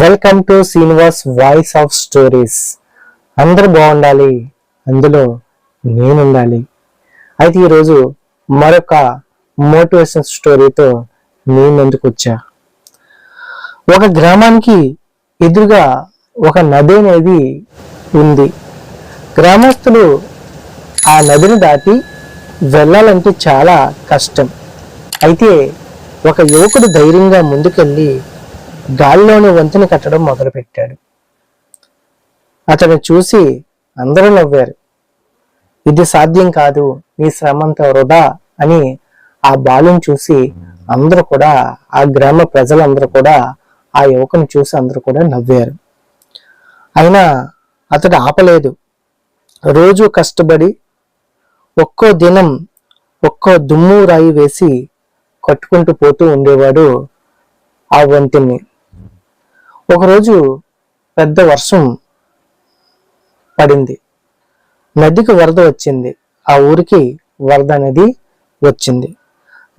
Welcome to Srinivas voice of stories అందరూ బాగుండాలి. అందులో నేను ఉండాలి అయితే ఈరోజు మరొక మోటివేషన్ స్టోరీతో నేను ఎందుకు వచ్చా? ఒక గ్రామానికి ఎదురుగా ఒక నది అనేది ఉంది. గ్రామస్తులు ఆ నదిని దాటి వెళ్ళాలంటే చాలా కష్టం. అయితే ఒక యువకుడు ధైర్యంగా ముందుకెళ్ళి గాలిలోని వంతెన కట్టడం మొదలుపెట్టాడు. అతను చూసి అందరూ నవ్వారు. ఇది సాధ్యం కాదు నీ శ్రమంత వృధా అని ఆ బాలుని చూసి అందరూ కూడా ఆ గ్రామ ప్రజలందరూ కూడా ఆ యువకుని చూసి అందరూ కూడా నవ్వారు. అయినా అతడు ఆపలేదు. రోజు కష్టపడి ఒక్కో దినం ఒక్కో దుమ్ము రాయి వేసి కట్టుకుంటూ పోతూ ఉండేవాడు ఆ వంతెన్ని ఒకరోజు పెద్ద వర్షం పడింది. నదికి వరద వచ్చింది. ఆ ఊరికి వరద అనేది వచ్చింది.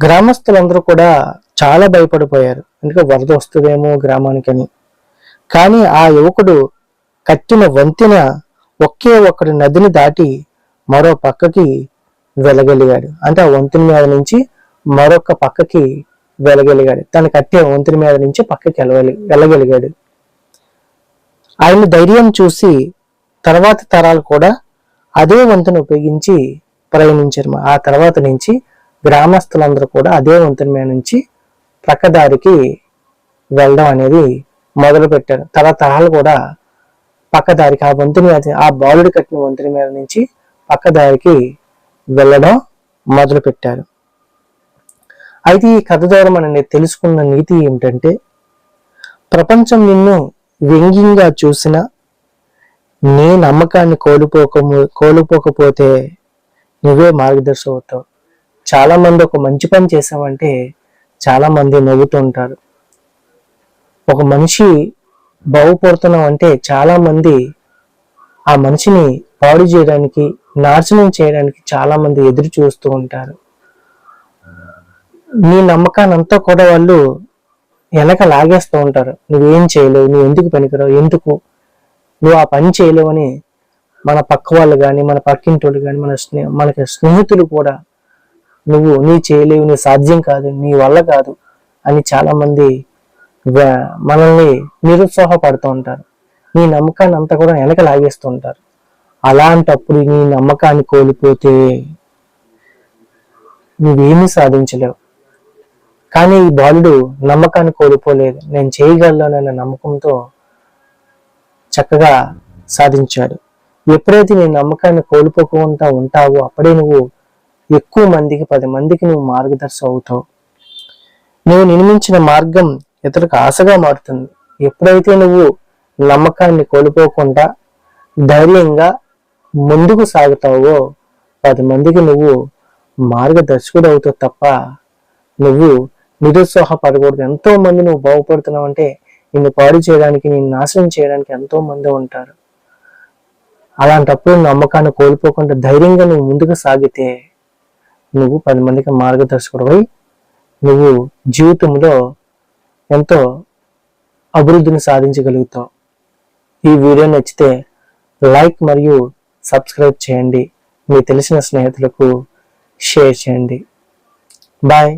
గ్రామస్తులందరూ కూడా చాలా భయపడిపోయారు. ఎందుకంటే వరద వస్తుందేమో గ్రామానికని. కానీ ఆ యువకుడు కట్టిన వంతెన ఒకే ఒక్కడి నదిని దాటి మరో పక్కకి వెలగలిగాడు. అంటే ఆ వంతుని మీద నుంచి మరొక పక్కకి వెలగలిగాడు. తను కట్టే వంతుని మీద నుంచి పక్కకి వెళ్ళగలి వెళ్ళగలిగాడు ఆయన ధైర్యం చూసి తర్వాత తరాలు కూడా అదే వంతుని ఉపయోగించి ప్రయాణించారు. ఆ తర్వాత నుంచి గ్రామస్తులందరూ కూడా అదే వంతుని మీద నుంచి ప్రక్కదారికి వెళ్ళడం అనేది మొదలు పెట్టారు తరతరాలు కూడా పక్కదారికి ఆ వంతుని మీద ఆ బాలుడు కట్టిన వంతుని మీద నుంచి పక్కదారికి వెళ్ళడం మొదలుపెట్టారు. అయితే ఈ కథ ద్వారా మనం తెలుసుకున్న నీతి ఏమిటంటే ప్రపంచం నిన్ను వ్యంగ్యంగా చూసిన నీ నమ్మకాన్ని కోల్పోక కోల్పోకపోతే నువ్వే మార్గదర్శి అవుతావు చాలామంది ఒక మంచి పని చేసామంటే చాలామంది నవ్వుతూ ఉంటారు. ఒక మనిషి బాగుపడుతున్నాం అంటే చాలామంది ఆ మనిషిని పాడు చేయడానికి నాశనం చేయడానికి చాలా మంది ఎదురు చూస్తూ ఉంటారు. నీ నమ్మకాన్ని అంతా కూడా వాళ్ళు వెనక లాగేస్తూ ఉంటారు. నువ్వేం చేయలేవు నువ్వు ఎందుకు పనికిరావు ఎందుకు నువ్వు ఆ పని చేయలేవు అని మన పక్క వాళ్ళు కానీ మన పక్కింటి వాళ్ళు కానీ మన స్నే మనకి స్నేహితులు కూడా నువ్వు నీ చేయలేవు నీ సాధ్యం కాదు నీ వల్ల కాదు అని చాలా మంది మనల్ని నిరుత్సాహపడుతూ ఉంటారు. నీ నమ్మకాన్ని అంతా కూడా వెనక లాగేస్తూ ఉంటారు. అలాంటప్పుడు నీ నమ్మకాన్ని కోల్పోతే నువ్వేమీ సాధించలేవు. కానీ ఈ బాలుడు నమ్మకాన్ని కోల్పోలేదు. నేను చేయగలనన్న నమ్మకంతో చక్కగా సాధించాడు. ఎప్పుడైతే నీ నమ్మకాన్ని కోల్పోకుండా ఉంటావో అప్పుడే నువ్వు ఎక్కువ మందికి పది మందికి నువ్వు మార్గదర్శి అవుతావు. నువ్వు నిర్మించిన మార్గం ఇతరులకు ఆశగా మారుతుంది. ఎప్పుడైతే నువ్వు నమ్మకాన్ని కోల్పోకుండా ధైర్యంగా ముందుకు సాగుతావో పది మందికి నువ్వు మార్గదర్శకుడు అవుతావు తప్ప నువ్వు నిరుత్సాహపడకూడదు. ఎంతో మంది నువ్వు బాగుపడుతున్నావు అంటే నిన్ను పాడు చేయడానికి నిన్ను నాశనం చేయడానికి ఎంతో మంది ఉంటారు. అలాంటప్పుడు నమ్మకాన్ని కోల్పోకుండా ధైర్యంగా నువ్వు ముందుకు సాగితే నువ్వు పది మందికి మార్గదర్శకుడివై నువ్వు జీవితంలో ఎంతో అభివృద్ధిని సాధించగలుగుతావు. ఈ వీడియో నచ్చితే లైక్ మరియు సబ్స్క్రైబ్ చేయండి. మీ తెలిసిన స్నేహితులకు షేర్ చేయండి. బాయ్.